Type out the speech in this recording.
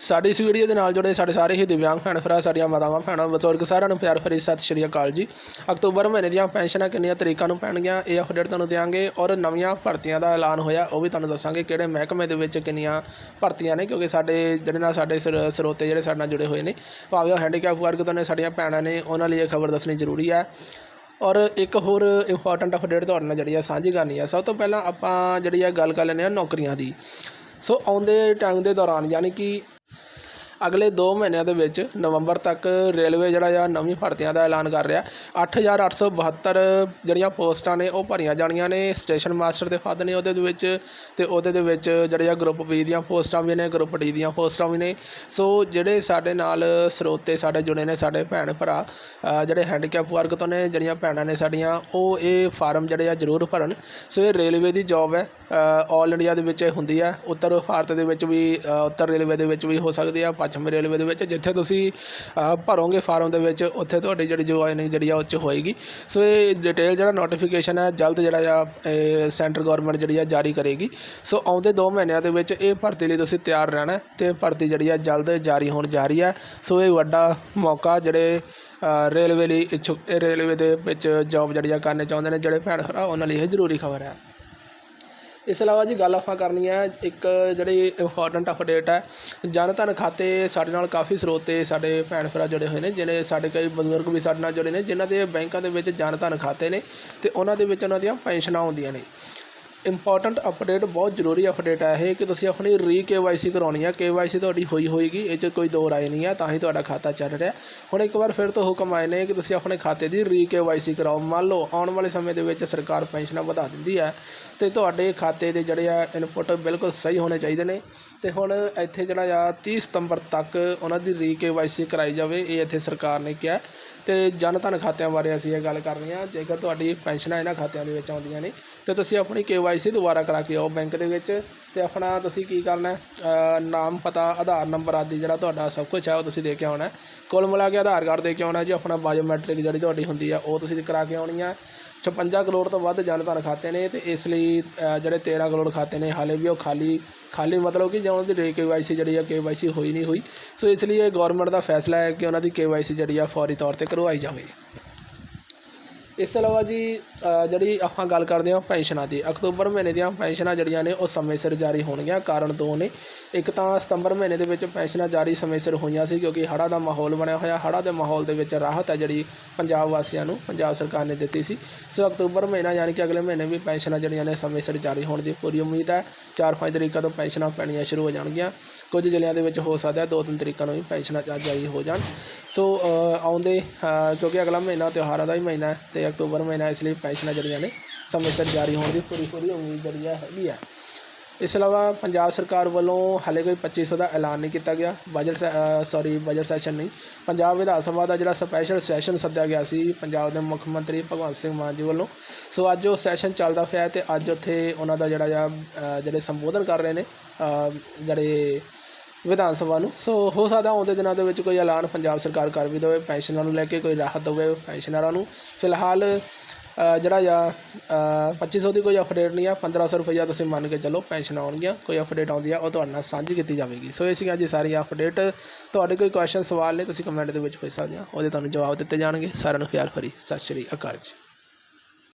ਸਾਡੀ ਇਸ ਵੀਡੀਓ ਦੇ ਨਾਲ ਜੁੜੇ ਸਾਡੇ ਸਾਰੇ ਹੀ ਦਿਵਿਆਂਗ ਭੈਣ ਭਰਾ, ਸਾਡੀਆਂ ਮਾਤਾਵਾਂ, ਭੈਣਾਂ, ਬਜ਼ੁਰਗ, ਸਾਰਿਆਂ ਨੂੰ ਪਿਆਰ ਭਰੀ ਸਤਿ ਸ਼੍ਰੀ ਅਕਾਲ ਜੀ। ਅਕਤੂਬਰ ਮਹੀਨੇ ਦੀਆਂ ਪੈਨਸ਼ਨਾਂ ਕਿੰਨੀਆਂ ਤਰੀਕਾਂ ਨੂੰ ਪੈਣਗੀਆਂ, ਇਹ ਅਪਡੇਟ ਤੁਹਾਨੂੰ ਦਿਆਂਗੇ ਔਰ ਨਵੀਆਂ ਭਰਤੀਆਂ ਦਾ ਐਲਾਨ ਹੋਇਆ, ਉਹ ਵੀ ਤੁਹਾਨੂੰ ਦੱਸਾਂਗੇ ਕਿਹੜੇ ਮਹਿਕਮੇ ਦੇ ਵਿੱਚ ਕਿੰਨੀਆਂ ਭਰਤੀਆਂ ਨੇ, ਕਿਉਂਕਿ ਸਾਡੇ ਜਿਹੜੇ ਨਾਲ ਸਾਡੇ ਸਰ- ਸਰੋਤੇ ਜਿਹੜੇ ਸਾਡੇ ਨਾਲ ਜੁੜੇ ਹੋਏ ਨੇ, ਭਾਵੇਂ ਉਹ ਹੈਂਡੀਕੈਪ ਵਰਗ ਤੋਂ ਨੇ, ਸਾਡੀਆਂ ਭੈਣਾਂ ਨੇ, ਉਹਨਾਂ ਲਈ ਇਹ ਖਬਰ ਦੱਸਣੀ ਜ਼ਰੂਰੀ ਹੈ। ਔਰ ਇੱਕ ਹੋਰ ਇੰਪੋਰਟੈਂਟ ਅਪਡੇਟ ਤੁਹਾਡੇ ਨਾਲ ਜਿਹੜੀ ਆ ਸਾਂਝੀ ਕਰਨੀ ਆ, ਸਭ ਤੋਂ ਪਹਿਲਾਂ ਆਪਾਂ ਜਿਹੜੀ ਆ ਗੱਲ ਕਰ ਲੈਂਦੇ ਆ ਨੌਕਰੀਆਂ ਦੀ। ਸੋ ਆਉਂਦੇ ਟਾਈਮ ਦੇ ਦੌਰਾਨ, ਯਾਨੀ ਕਿ ਅਗਲੇ 2 ਮਹੀਨਿਆਂ ਦੇ ਵਿੱਚ ਨਵੰਬਰ ਤੱਕ ਰੇਲਵੇ ਜਿਹੜਾ ਆ ਨਵੀਂ ਭਰਤੀਆਂ ਦਾ ਐਲਾਨ ਕਰ ਰਿਹਾ। 8872 ਜਿਹੜੀਆਂ ਪੋਸਟਾਂ ਨੇ ਉਹ ਭਰੀਆਂ ਜਾਣੀਆਂ ਨੇ। ਸਟੇਸ਼ਨ ਮਾਸਟਰ ਦੇ ਪਦ ਨੇ ਉਹਦੇ ਦੇ ਵਿੱਚ ਤੇ ਉਹਦੇ ਦੇ ਵਿੱਚ ਜਿਹੜੇ ਆ ਗਰੁੱਪ ਬੀ ਦੀਆਂ ਪੋਸਟਾਂ ਵੀ ਨੇ, ਗਰੁੱਪ ਡੀ ਦੀਆਂ ਪੋਸਟਾਂ ਵੀ ਨੇ। ਸੋ ਜਿਹੜੇ ਸਾਡੇ ਨਾਲ ਸਰੋਤੇ ਸਾਡੇ ਜੁੜੇ ਨੇ, ਸਾਡੇ ਭੈਣ ਭਰਾ ਜਿਹੜੇ ਹੈਂਡੀਕੈਪ ਵਰਗ ਤੋਂ ਨੇ, ਜਿਹੜੀਆਂ ਭੈਣਾਂ ਨੇ ਸਾਡੀਆਂ, ਉਹ ਇਹ ਫਾਰਮ ਜਿਹੜੇ ਆ ਜ਼ਰੂਰ ਭਰਨ। ਸੋ ਇਹ ਰੇਲਵੇ ਦੀ ਜੌਬ ਹੈ। ਆਲ ਇੰਡੀਆ ਦੇ ਵਿੱਚ ਇਹ ਹੁੰਦੀ ਹੈ ਉੱਤਰ ਭਾਰਤ ਦੇ ਵਿੱਚ ਵੀ ਉੱਤਰ ਰੇਲਵੇ ਦੇ ਵਿੱਚ ਵੀ ਹੋ ਸਕਦੀ ਆ, ਪੱਛਮੀ ਰੇਲਵੇ ਦੇ ਵਿੱਚ, ਜਿੱਥੇ ਤੁਸੀਂ ਭਰੋਗੇ ਫਾਰਮ ਦੇ ਵਿੱਚ, ਉੱਥੇ ਤੁਹਾਡੀ ਜਿਹੜੀ ਜੁਆਇਨਿੰਗ ਜਿਹੜੀ ਆ, ਉਹ 'ਚ ਹੋਏਗੀ। ਸੋ ਇਹ ਡਿਟੇਲ ਜਿਹੜਾ ਨੋਟੀਫਿਕੇਸ਼ਨ ਹੈ ਜਲਦ ਜਿਹੜਾ ਆ ਸੈਂਟਰ ਗਵਰਨਮੈਂਟ ਜਿਹੜੀ ਆ, ਜਾਰੀ ਕਰੇਗੀ। ਸੋ ਆਉਂਦੇ 2 ਮਹੀਨਿਆਂ ਦੇ ਵਿੱਚ ਇਹ ਭਰਤੀ ਲਈ ਤੁਸੀਂ ਤਿਆਰ ਰਹਿਣਾ ਹੈ ਤੇ ਭਰਤੀ ਜਿਹੜੀ ਆ, ਜਲਦ ਜਾਰੀ ਹੋਣ ਜਾ ਰਹੀ ਹੈ ਸੋ ਇਹ ਵੱਡਾ ਮੌਕਾ ਜਿਹੜੇ ਰੇਲਵੇ ਲਈ ਇੱਛੁਕ, ਰੇਲਵੇ ਦੇ ਵਿੱਚ ਜੌਬ ਜਿਹੜੀ ਆ ਕਰਨੇ ਚਾਹੁੰਦੇ ਨੇ, ਜਿਹੜੇ ਭੈਣ ਭਰਾ, ਉਹਨਾਂ ਲਈ ਇਹ ਜ਼ਰੂਰੀ ਖਬਰ ਹੈ ਇਸ ਇਲਾਵਾ ਜੀ ਗੱਲ ਆਪਾਂ ਕਰਨੀ ਹੈ ਇੱਕ ਜਿਹੜੀ ਇੰਪੋਰਟੈਂਟ ਅਪਡੇਟ ਹੈ ਜਨ ਧਨ ਖਾਤੇ ਸਾਡੇ ਨਾਲ ਕਾਫੀ ਸਰੋਤੇ ਸਾਡੇ ਭੈਣ ਭਰਾ ਜੁੜੇ ਹੋਏ ਨੇ, ਜਿਹੜੇ ਸਾਡੇ ਕਈ ਬਜ਼ੁਰਗ ਵੀ ਸਾਡੇ ਨਾਲ ਜੁੜੇ ਨੇ, ਜਿਨ੍ਹਾਂ ਦੇ ਬੈਂਕਾਂ ਦੇ ਵਿੱਚ ਜਨ ਧਨ ਖਾਤੇ ਨੇ ਤੇ ਉਹਨਾਂ ਦੇ ਵਿੱਚ ਉਹਨਾਂ ਦੀਆਂ ਪੈਨਸ਼ਨਾਂ ਆਉਂਦੀਆਂ ਨੇ। ਇੰਪੋਰਟੈਂਟ ਅਪਡੇਟ ਬਹੁਤ ਜ਼ਰੂਰੀ ਅਪਡੇਟ ਹੈ ਇਹ ਕਿ ਤੁਸੀਂ ਆਪਣੀ ਰੀ ਕੇਵਾਈਸੀ ਕਰਾਉਣੀ ਹੈ ਕੇਵਾਈਸੀ ਤੁਹਾਡੀ ਹੋਈ ਹੋਏਗੀ, ਇਹ 'ਚ ਕੋਈ ਦੋ ਰਾਏ ਨਹੀਂ ਹੈ ਤਾਂ ਹੀ ਤੁਹਾਡਾ ਖਾਤਾ ਚੱਲ ਰਿਹਾ। ਹੁਣ ਇੱਕ ਵਾਰ ਫਿਰ ਤੋਂ ਹੁਕਮ ਆਏ ਨੇ ਕਿ ਤੁਸੀਂ ਆਪਣੇ ਖਾਤੇ ਦੀ ਰੀ ਕੇਵਾਈਸੀ ਕਰਾਓ। ਮੰਨ ਲਓ, ਆਉਣ ਵਾਲੇ ਸਮੇਂ ਦੇ ਵਿੱਚ ਸਰਕਾਰ ਪੈਨਸ਼ਨਾਂ ਵਧਾ ਦਿੰਦੀ ਹੈ ਤੇ ਤੁਹਾਡੇ ਖਾਤੇ ਦੇ ਜਿਹੜੇ ਆ ਇਨਪੁੱਟ ਬਿਲਕੁਲ ਸਹੀ ਹੋਣੇ ਚਾਹੀਦੇ ਨੇ। ਤੇ ਹੁਣ ਇੱਥੇ ਜਿਹੜਾ ਆ 30 ਸਤੰਬਰ ਤੱਕ ਉਹਨਾਂ ਦੀ ਰੀ ਕੇਵਾਈਸੀ ਕਰਾਈ ਜਾਵੇ, ਇਹ ਇੱਥੇ ਸਰਕਾਰ ਨੇ ਕਿਹਾ। ਤੇ ਜਨ ਧਨ ਖਾਤਿਆਂ ਬਾਰੇ ਅਸੀਂ ਇਹ ਗੱਲ ਕਰਨੀ ਆ, ਜੇਕਰ ਤੁਹਾਡੀ ਪੈਨਸ਼ਨਾਂ ਇਹਨਾਂ ਖਾਤਿਆਂ ਦੇ ਵਿੱਚ ਆਉਂਦੀਆਂ ਨੇ, ਤੇ ਤੁਸੀਂ ਆਪਣੀ ਕੇਵਾਈਸੀ ਦੁਬਾਰਾ ਕਰਾ ਕੇ ਆਓ ਬੈਂਕ ਦੇ ਵਿੱਚ ਤੇ ਆਪਣਾ ਤੁਸੀਂ ਕੀ ਕਰਨਾ ਨਾਮ ਪਤਾ, ਆਧਾਰ ਨੰਬਰ ਆਦਿ ਜਿਹੜਾ ਤੁਹਾਡਾ ਸਭ ਕੁਝ ਹੈ ਉਹ ਤੁਸੀਂ ਦੇ ਕੇ ਆਉਣਾ ਹੈ। ਕੁੱਲ ਮਿਲਾ ਕੇ ਆਧਾਰ ਕਾਰਡ ਦੇ ਕੇ ਆਉਣਾ ਜੀ, ਆਪਣਾ ਬਾਇਓਮੈਟ੍ਰਿਕ ਜਿਹੜੀ ਤੁਹਾਡੀ ਹੁੰਦੀ ਆ, ਉਹ ਤੁਸੀਂ ਕਰਾ ਕੇ ਆਉਣੀ ਆ। 56 ਕਰੋੜ ਤੋਂ ਵੱਧ ਜਨ ਖਾਤੇ ਨੇ ਤੇ ਇਸ ਲਈ ਜਿਹੜੇ 13 ਕਰੋੜ ਖਾਤੇ ਨੇ, ਹਾਲੇ ਵੀ ਉਹ ਖਾਲੀ ਖਾਲੀ ਮਤਲਬ ਕਿ ਜਦੋਂ ਦੀ ਕੇਵਾਈਸੀ ਜਿਹੜੀ ਆ ਕੇਵਾਈਸੀ ਹੋਈ ਨਹੀਂ ਹੋਈ। ਸੋ ਇਸ ਲਈ ਇਹ ਗਵਰਨਮੈਂਟ ਦਾ ਫੈਸਲਾ ਹੈ ਕਿ ਉਹਨਾਂ ਦੀ ਕੇਵਾਈਸੀ ਜਿਹੜੀ ਆ, ਫੌਰੀ ਤੌਰ ਤੇ ਕਰਵਾਈ ਜਾਵੇ। ਇਸ ਤੋਂ ਇਲਾਵਾ ਜੀ ਜਿਹੜੀ ਆਪਾਂ ਗੱਲ ਕਰਦੇ ਹਾਂ ਪੈਨਸ਼ਨਾਂ ਦੀ, ਅਕਤੂਬਰ ਮਹੀਨੇ ਦੀਆਂ ਪੈਨਸ਼ਨਾਂ ਜਿਹੜੀਆਂ ਨੇ, ਉਹ ਸਮੇਂ ਸਿਰ ਜਾਰੀ ਹੋਣਗੀਆਂ। ਕਾਰਨ ਦੋ ਨੇ। ਇੱਕ ਤਾਂ ਸਤੰਬਰ ਮਹੀਨੇ ਦੇ ਵਿੱਚ ਪੈਨਸ਼ਨਾਂ ਜਾਰੀ ਸਮੇਂ ਸਿਰ ਹੋਈਆਂ ਸੀ, ਕਿਉਂਕਿ ਹੜ੍ਹਾਂ ਦਾ ਮਾਹੌਲ ਬਣਿਆ ਹੋਇਆ। ਹੜ੍ਹਾਂ ਦੇ ਮਾਹੌਲ ਦੇ ਵਿੱਚ ਰਾਹਤ ਹੈ ਜਿਹੜੀ ਪੰਜਾਬ ਵਾਸੀਆਂ ਨੂੰ, ਪੰਜਾਬ ਸਰਕਾਰ ਨੇ ਦਿੱਤੀ ਸੀ। ਸੋ ਅਕਤੂਬਰ ਮਹੀਨਾ ਯਾਨੀ ਕਿ ਅਗਲੇ ਮਹੀਨੇ ਵੀ ਪੈਨਸ਼ਨਾਂ ਜਿਹੜੀਆਂ ਨੇ, ਸਮੇਂ ਸਿਰ ਜਾਰੀ ਹੋਣ ਦੀ ਪੂਰੀ ਉਮੀਦ ਹੈ। 4-5 ਤਰੀਕਾਂ ਤੋਂ ਪੈਨਸ਼ਨਾਂ ਪੈਣੀਆਂ ਸ਼ੁਰੂ ਹੋ ਜਾਣਗੀਆਂ। ਕੁਝ ਜ਼ਿਲ੍ਹਿਆਂ ਦੇ ਵਿੱਚ ਹੋ ਸਕਦਾ ਹੈ ਦੋ ਤਿੰਨ ਤਰੀਕਾਂ ਨੂੰ ਵੀ ਪੈਨਸ਼ਨਾਂ ਜਾਰੀ ਹੋ ਜਾਣ। ਸੋ ਆਉਂਦੇ ਕਿਉਂਕਿ ਅਗਲਾ ਮਹੀਨਾ ਤਿਉਹਾਰਾਂ ਦਾ ਹੀ ਮਹੀਨਾ ਹੈ ਤੇ ਅਕਤੂਬਰ ਮਹੀਨਾ ਇਸ ਲਈ ਪੈਨਸ਼ਨਾਂ ਜਿਹੜੀਆਂ ਨੇ ਸਮੇਂ ਸਿਰ ਜਾਰੀ ਹੋਣ ਦੀ ਪੂਰੀ ਪੂਰੀ ਉਮੀਦ ਜਿਹੜੀ ਹੈਗੀ ਹੈ ਇਸ ਤੋਂ ਇਲਾਵਾ ਪੰਜਾਬ ਸਰਕਾਰ ਵੱਲੋਂ ਹਾਲੇ ਕੋਈ 2500 ਦਾ ਐਲਾਨ ਨਹੀਂ ਕੀਤਾ ਗਿਆ। ਬਜਟ ਸੌਰੀ ਬਜਟ ਸੈਸ਼ਨ ਨਹੀਂ। ਪੰਜਾਬ ਵਿਧਾਨ ਸਭਾ ਦਾ ਜਿਹੜਾ ਸਪੈਸ਼ਲ ਸੈਸ਼ਨ ਸੱਦਿਆ ਗਿਆ ਸੀ ਪੰਜਾਬ ਦੇ ਮੁੱਖ ਮੰਤਰੀ ਭਗਵੰਤ ਸਿੰਘ ਮਾਨ ਜੀ ਵੱਲੋਂ। ਸੋ ਅੱਜ ਉਹ ਸੈਸ਼ਨ ਚੱਲਦਾ ਪਿਆ ਹੈ ਤੇ ਅੱਜ ਉੱਥੇ ਉਹਨਾਂ ਦਾ ਜਿਹੜਾ ਆ ਜਿਹੜੇ ਸੰਬੋਧਨ ਕਰ ਰਹੇ ਨੇ ਜਿਹੜੇ ਵਿਧਾਨ ਸਭਾ ਨੂੰ। ਸੋ ਹੋ ਸਕਦਾ ਆਉਂਦੇ ਦਿਨਾਂ ਦੇ ਵਿੱਚ ਕੋਈ ਐਲਾਨ ਪੰਜਾਬ ਸਰਕਾਰ ਕਰ ਵੀ ਦੇਵੇ ਪੈਨਸ਼ਨਰਾਂ ਨੂੰ ਲੈ ਕੇ ਕੋਈ ਰਾਹਤ ਦੇਵੇ ਪੈਨਸ਼ਨਰਾਂ ਨੂੰ। ਫਿਲਹਾਲ ਜਿਹੜਾ ਆ ਅ, 2500 ਦੀ ਕੋਈ ਅਪਡੇਟ ਨਹੀਂ ਆ 1500 ਰੁਪਈਆ ਤੁਸੀਂ ਮੰਨ ਕੇ ਚੱਲੋ ਪੈਨਸ਼ਨ ਆਉਣਗੀਆਂ ਕੋਈ ਅਪਡੇਟ ਆਉਂਦੀ ਆ ਉਹ ਤੁਹਾਡੇ ਨਾਲ ਸਾਂਝੀ ਕੀਤੀ ਜਾਵੇਗੀ। ਸੋ ਇਹ ਸੀਗਾ ਜੀ ਸਾਰੀ ਅਪਡੇਟ ਤੁਹਾਡੇ ਕੋਈ ਕੁਐਸਚਨ ਸਵਾਲ ਨੇ ਤੁਸੀਂ ਕਮੈਂਟ ਦੇ ਵਿੱਚ ਪੁੱਛ ਸਕਦੇ ਹੋ ਉਹਦੇ ਤੁਹਾਨੂੰ ਜਵਾਬ ਦਿੱਤੇ ਜਾਣਗੇ। ਸਾਰਿਆਂ ਨੂੰ ਪਿਆਰ ਭਰੀ ਸਤਿ ਸ਼੍ਰੀ ਅਕਾਲ ਜੀ।